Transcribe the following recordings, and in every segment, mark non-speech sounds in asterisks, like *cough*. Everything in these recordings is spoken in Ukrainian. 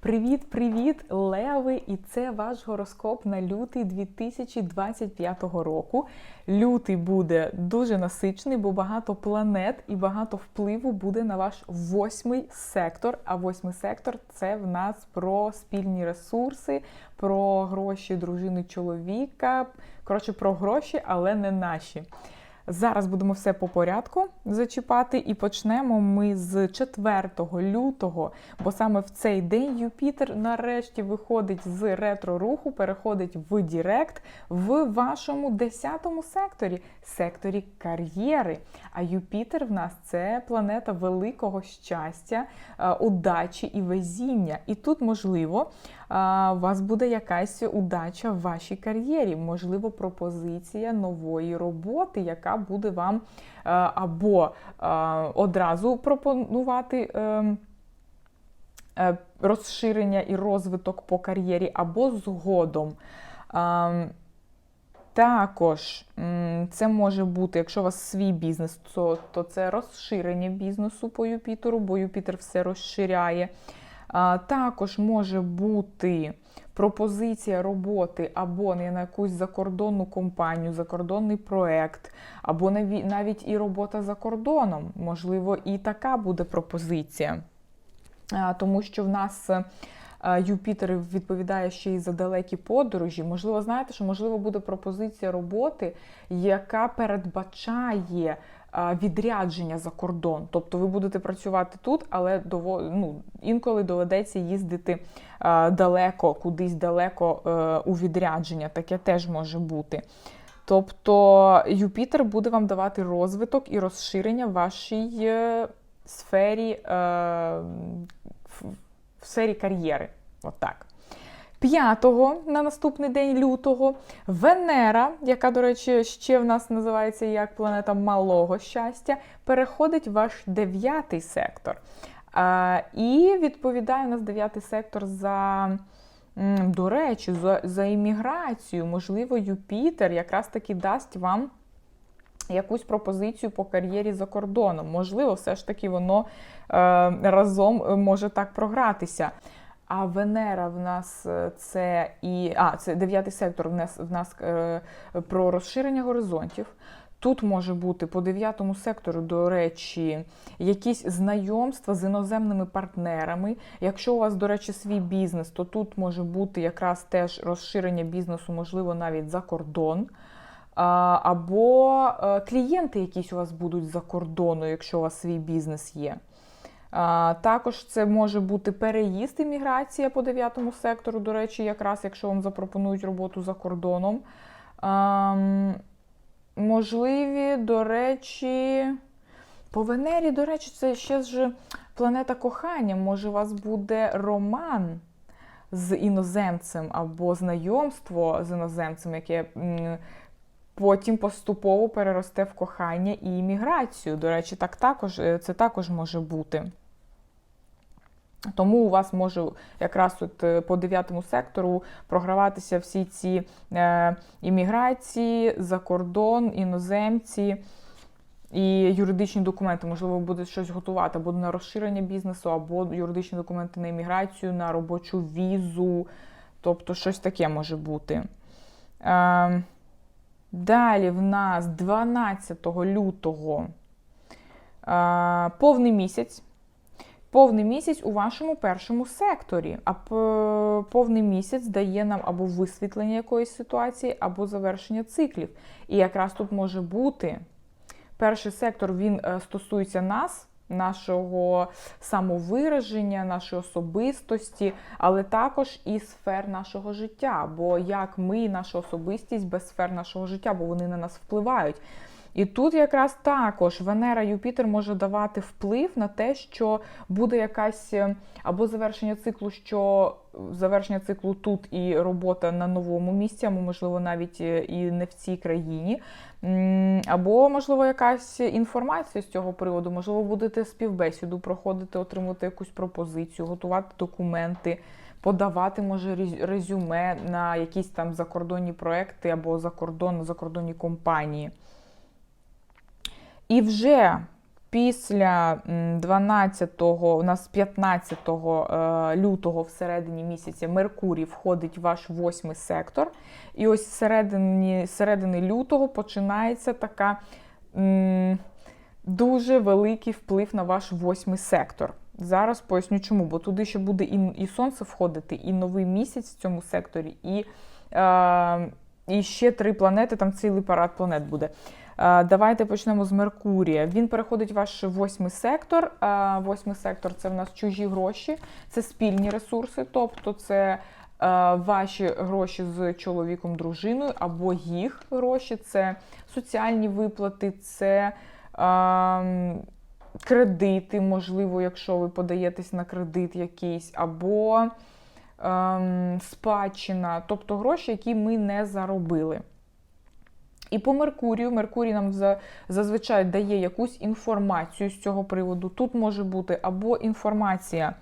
Привіт-привіт, Леви! І це ваш гороскоп на лютий 2025 року. Лютий буде дуже насичений, бо багато планет і багато впливу буде на ваш восьмий сектор. А восьмий сектор це в нас про спільні ресурси, про гроші дружини чоловіка. Коротше, про гроші, але не наші. Зараз будемо все по порядку зачіпати, і почнемо ми з 4 лютого, бо саме в цей день Юпітер нарешті виходить з ретро-руху, переходить в Дірект в вашому 10 секторі, секторі кар'єри. А Юпітер в нас це планета великого щастя, е, удачі і везіння. І тут, можливо, у вас буде якась удача в вашій кар'єрі, можливо, пропозиція нової роботи, яка буде вам е, або е, одразу пропонувати. е, Розширення і розвиток по кар'єрі або згодом. Також це може бути, якщо у вас свій бізнес, то, то це розширення бізнесу по Юпітеру, бо Юпітер все розширяє. Також може бути пропозиція роботи або на якусь закордонну компанію, закордонний проект, або навіть і робота за кордоном. Можливо, і така буде пропозиція. Тому що в нас Юпітер відповідає ще й за далекі подорожі. Можливо, знаєте, що можливо буде пропозиція роботи, яка передбачає відрядження за кордон. Тобто ви будете працювати тут, але ну, інколи доведеться їздити далеко, кудись далеко е, у відрядження. Таке теж може бути. Тобто Юпітер буде вам давати розвиток і розширення вашій е, сфері, е, в, сфері кар'єри. Отак. 5-го на наступний день лютого Венера, яка, до речі, ще в нас називається як планета малого щастя, переходить в ваш дев'ятий сектор. А, і відповідає у нас дев'ятий сектор за. До речі, за, за імміграцію, можливо, Юпітер якраз таки дасть вам якусь пропозицію по кар'єрі за кордоном. Можливо, все ж таки воно е, разом е, може так програтися. А Венера в нас е, це і а, це дев'ятий сектор в нас, в нас про розширення горизонтів. Тут може бути по дев'ятому сектору, до речі, якісь знайомства з іноземними партнерами. Якщо у вас, до речі, свій бізнес, то тут може бути якраз теж розширення бізнесу, можливо, навіть за кордон. Або е, клієнти якісь у вас будуть за кордону, якщо у вас свій бізнес є. Також це може бути переїзд імміграція по дев'ятому сектору, до речі, якраз якщо вам запропонують роботу за кордоном. Можливі, до речі, по Венері, до речі, це ще ж планета кохання. Може, у вас буде роман з іноземцем або знайомство з іноземцем, яке потім поступово переросте в кохання і імміграцію. До речі, так також, е, це також може бути. Тому у вас може якраз от е, по дев'ятому сектору програватися всі ці е, імміграції, за кордон, іноземці і юридичні документи. Можливо, ви будете щось готувати або на розширення бізнесу, або юридичні документи на імміграцію, на робочу візу. Тобто щось таке може бути. Е, далі в нас 12 лютого е, повний місяць. Повний місяць у вашому першому секторі. А повний місяць дає нам або висвітлення якоїсь ситуації, або завершення циклів. І якраз тут може бути перший сектор він е, стосується нас, нашого самовираження, нашої особистості, але також і сфер нашого життя. Бо як ми, наша особистість без сфер нашого життя, бо вони на нас впливають. І тут якраз також Венера Юпітер може давати вплив на те, що буде якась е, або завершення циклу, що завершення циклу тут і робота на новому місці, або, можливо, навіть е, і не в цій країні. Або, можливо, якась інформація з цього приводу, можливо, будете співбесіду проходити, отримувати якусь пропозицію, готувати документи. Подавати може рез- резюме на якісь там закордонні проекти або закордон, закордонні компанії. І вже Після 12-го, у нас 15 е, лютого всередині місяця Меркурій входить в ваш восьмий сектор. І ось середині, середини лютого починається така м, дуже великий вплив на ваш восьмий сектор. Зараз поясню чому, бо туди ще буде і, і сонце входити, і новий місяць в цьому секторі, і, е, і ще три планети, там цілий парад планет буде. Давайте почнемо з Меркурія. Він переходить в ваш восьмий сектор. Восьмий сектор це в нас чужі гроші, це спільні ресурси, тобто це ваші гроші з чоловіком, дружиною, або їх гроші, це соціальні виплати, це кредити, можливо, якщо ви подаєтесь на кредит якийсь, або спадщина, тобто гроші, які ми не заробили. І по Меркурію, Меркурій нам зазвичай дає якусь інформацію з цього приводу. Тут може бути або інформація,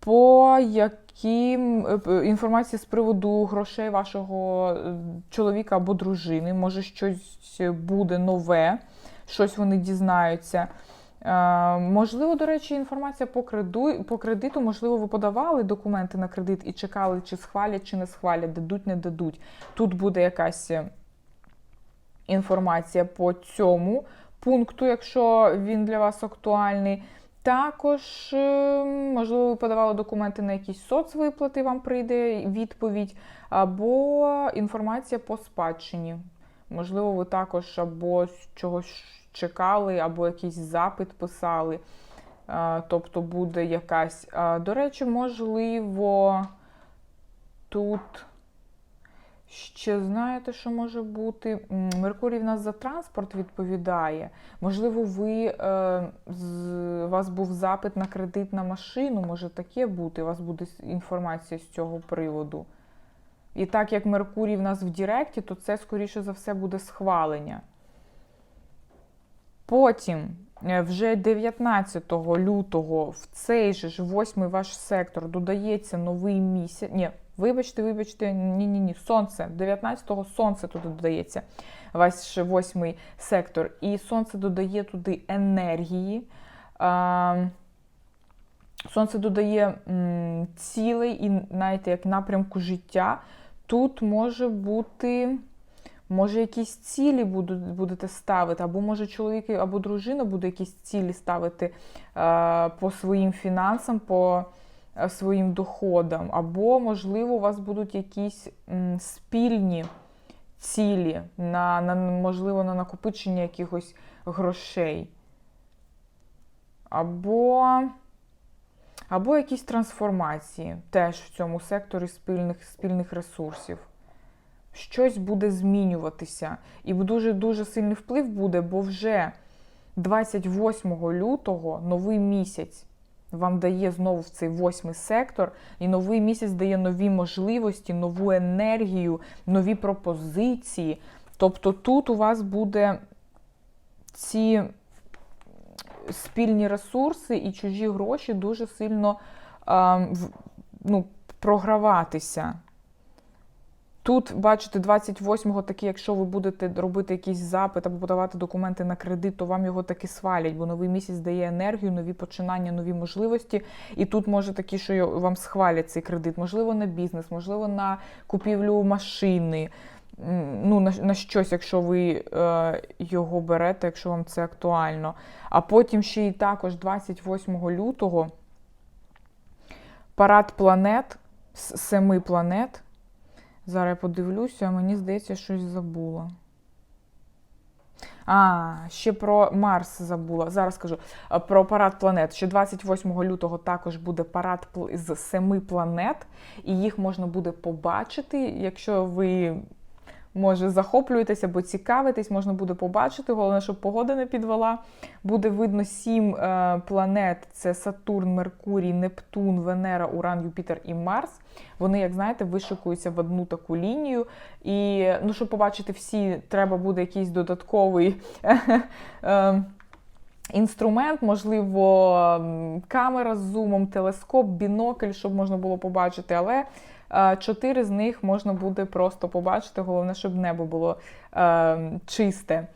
по яким е, інформація з приводу грошей вашого е, чоловіка або дружини. Може, щось буде нове, щось вони дізнаються. Е, Можливо, до речі, інформація по креду, по кредиту, можливо, ви подавали документи на кредит і чекали, чи схвалять, чи не схвалять, дадуть, не дадуть. Тут буде якась е, інформація по цьому пункту, якщо він для вас актуальний. Також, е, можливо, ви подавали документи на якісь соцвиплати, вам прийде відповідь, або інформація по спадщині. Можливо, ви також або чогось чекали, або якийсь запит писали. Е, Тобто буде якась. Е, До речі, можливо, тут ще знаєте, що може бути? Меркурій в нас за транспорт відповідає. Можливо, ви е, у вас був запит на кредит на машину, може таке бути. У вас буде інформація з цього приводу. І так як Меркурій в нас в Діректі, то це, скоріше за все, буде схвалення. Потім, е, вже 19 лютого, в цей же ж восьмий ваш сектор додається новий місяць. Ні, вибачте, вибачте, ні, ні, сонце. 19-го сонце туди додається. Ваш восьмий сектор. І сонце додає туди енергії. Сонце додає м, цілей і навіть як напрямку життя. Тут може бути. Може, якісь цілі будуть, будете ставити, або може чоловік або дружина буде якісь цілі ставити е, по своїм фінансам, по е, своїм доходам, або, можливо, у вас будуть якісь м, спільні цілі, на, на, можливо, на накопичення якихось грошей. Або, або якісь трансформації теж в цьому секторі спільних, спільних ресурсів щось буде змінюватися. І дуже-дуже сильний вплив буде, бо вже 28 лютого новий місяць вам дає знову в цей восьмий сектор, і новий місяць дає нові можливості, нову енергію, нові пропозиції. Тобто тут у вас буде ці спільні ресурси і чужі гроші дуже сильно а, ну, програватися. Тут, бачите, 28-го таки, якщо ви будете робити якийсь запит або подавати документи на кредит, то вам його таки свалять, бо новий місяць дає енергію, нові починання, нові можливості. І тут може такі, що вам схвалять цей кредит, можливо, на бізнес, можливо, на купівлю машини. Ну, на, на щось, якщо ви е, його берете, якщо вам це актуально. А потім ще й також 28 лютого парад планет, з семи планет. Зараз я подивлюся, а мені здається, щось забула. А, ще про Марс забула. Зараз скажу про парад планет. Ще 28 лютого також буде парад з семи планет, і їх можна буде побачити, якщо ви. Може, захоплюєтесь або цікавитесь, можна буде побачити. Головне, щоб погода не підвела. Буде видно сім е, планет: це Сатурн, Меркурій, Нептун, Венера, Уран, Юпітер і Марс. Вони, як знаєте, вишикуються в одну таку лінію. І ну, щоб побачити всі, треба буде якийсь додатковий. *laughs* е, Інструмент, можливо, камера з зумом, телескоп, бінокль, щоб можна було побачити, але чотири з них можна буде просто побачити. Головне, щоб небо було е, чисте.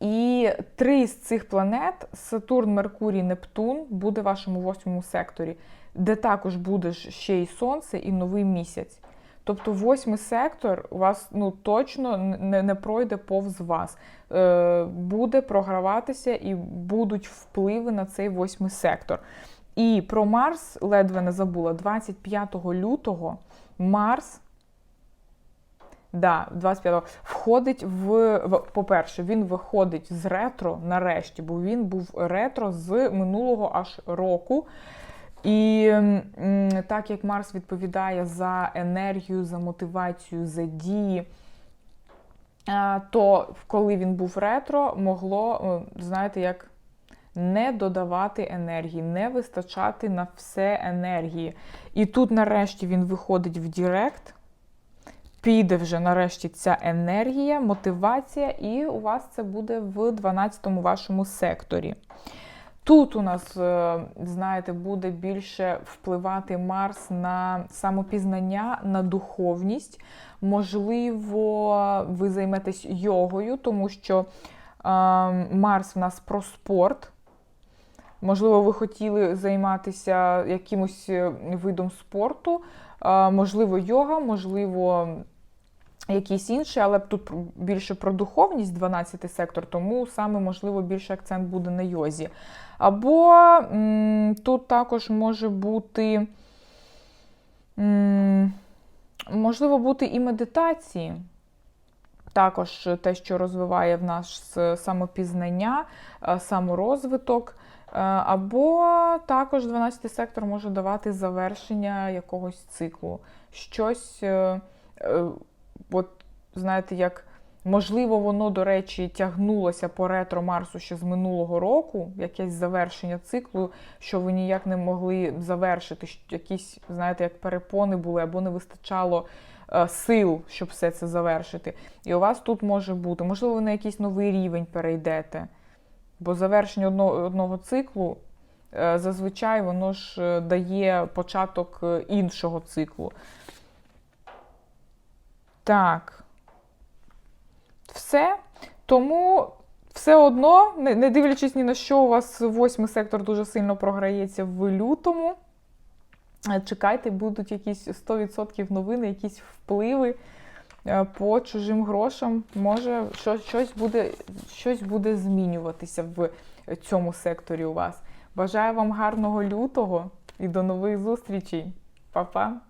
І три з цих планет Сатурн, Меркурій, Нептун буде в вашому восьмому секторі, де також буде ще й Сонце, і новий місяць. Тобто восьмий сектор у вас ну, точно не, не пройде повз вас. Е, буде програватися і будуть впливи на цей восьмий сектор. І про Марс ледве не забула. 25 лютого Марс. Да, 25-го входить в, в по-перше, він виходить з ретро нарешті, бо він був ретро з минулого аж року. І так як Марс відповідає за енергію, за мотивацію, за дії, то коли він був ретро, могло, знаєте, як не додавати енергії, не вистачати на все енергії. І тут, нарешті, він виходить в Дірект. Піде вже нарешті ця енергія, мотивація, і у вас це буде в 12-му вашому секторі. Тут у нас, е, знаєте, буде більше впливати Марс на самопізнання, на духовність. Можливо, ви займетесь йогою, тому що е, Марс в нас про спорт. Можливо, ви хотіли займатися якимось е, видом спорту, е, можливо, йога, можливо, якийсь інший, але тут більше про духовність, 12 сектор, тому саме, можливо, більше акцент буде на йозі. Або м, тут також може бути, м, можливо, бути і медитації. Також те, що розвиває в нас самопізнання, е, саморозвиток. Е, Або також 12 сектор може давати завершення якогось циклу. Щось, е, е, от, знаєте, як можливо, воно, до речі, тягнулося по ретро Марсу ще з минулого року, якесь завершення циклу, що ви ніяк не могли завершити, якісь, знаєте, як перепони були, або не вистачало сил, щоб все це завершити. І у вас тут може бути, можливо, ви на якийсь новий рівень перейдете. Бо завершення одного, одного циклу е, зазвичай воно ж е, дає початок е, іншого циклу. Так. Все. Тому все одно, не, дивлячись ні на що, у вас восьмий сектор дуже сильно програється в лютому. Чекайте, будуть якісь 100% новини, якісь впливи по чужим грошам. Може, щось буде, щось буде змінюватися в цьому секторі у вас. Бажаю вам гарного лютого і до нових зустрічей. Па-па!